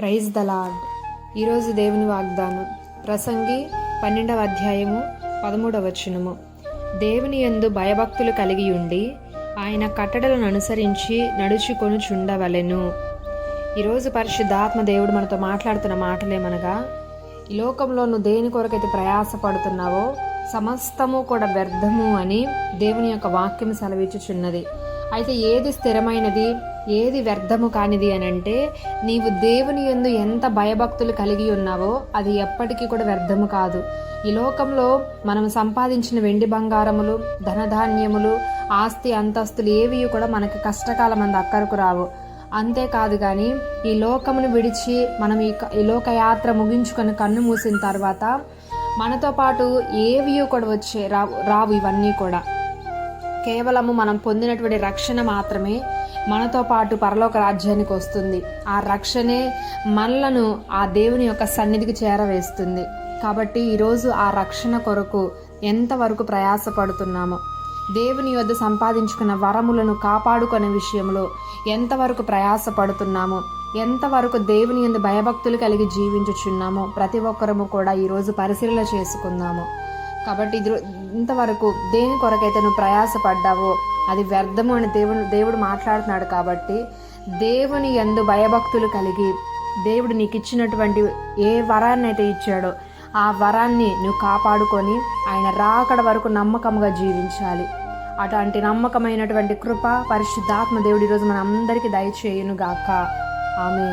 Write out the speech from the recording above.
Praise the lord. ఈరోజు దేవుని వాగ్దానం. ప్రసంగి పన్నెండవ అధ్యాయము పదమూడవ వచనము. దేవుని యందు భయభక్తులు కలిగి ఉండి ఆయన కట్టడలను అనుసరించి నడుచుకొని చుండవలెను ఈరోజు పరిశుద్ధాత్మ దేవుడు మనతో మాట్లాడుతున్న మాటలేమనగా ఈ లోకంలో నువ్వు దేని కొరకైతే ప్రయాసపడుతున్నావో సమస్తము కూడా వ్యర్థము అని దేవుని యొక్క వాక్యం సెలవిచ్చుచున్నది. అయితే ఏది స్థిరమైనది ఏది వ్యర్థము కానిది అని అంటే నీవు దేవుని యందు ఎంత భయభక్తులు కలిగి ఉన్నావో అది ఎప్పటికీ కూడా వ్యర్థము కాదు. ఈ లోకంలో మనం సంపాదించిన వెండి బంగారములు ధనధాన్యములు ఆస్తి అంతస్తులు ఏవి కూడా మనకి కష్టకాలం అంత అక్కరకు రావు. అంతేకాదు కానీ ఈ లోకమును విడిచి మనం ఈ ఈ లోకయాత్ర ముగించుకొని కన్ను మూసిన తర్వాత మనతో పాటు ఏవి కూడా వచ్చే రావు రావు ఇవన్నీ కూడా. కేవలము మనం పొందినటువంటి రక్షణ మాత్రమే మనతో పాటు పరలోక రాజ్యానికి వస్తుంది. ఆ రక్షణే మనలను ఆ దేవుని యొక్క సన్నిధికి చేరవేస్తుంది. కాబట్టి ఈరోజు ఆ రక్షణ కొరకు ఎంతవరకు ప్రయాసపడుతున్నామో దేవుని యొద్ద సంపాదించుకున్న వరములను కాపాడుకునే విషయంలో ఎంతవరకు ప్రయాసపడుతున్నామో ఎంతవరకు దేవుని ఎందు భయభక్తులు కలిగి జీవించుచున్నామో ప్రతి ఒక్కరము కూడా ఈరోజు పరిశీలన చేసుకుందాము. కాబట్టి ఇది ఇంతవరకు దేని కొరకైతే నువ్వు ప్రయాసపడ్డావో అది వ్యర్థము అని దేవుడు దేవుడు మాట్లాడుతున్నాడు కాబట్టి దేవుని ఎందు భయభక్తులు కలిగి దేవుడు నీకు ఇచ్చినటువంటి ఏ వరాన్ని అయితే ఇచ్చాడో ఆ వరాన్ని నువ్వు కాపాడుకొని ఆయన రాకడ వరకు నమ్మకంగా జీవించాలి. అటువంటి నమ్మకమైనటువంటి కృప పరిశుద్ధాత్మ దేవుడు ఈరోజు మన అందరికీ దయచేయును గాక ఆమె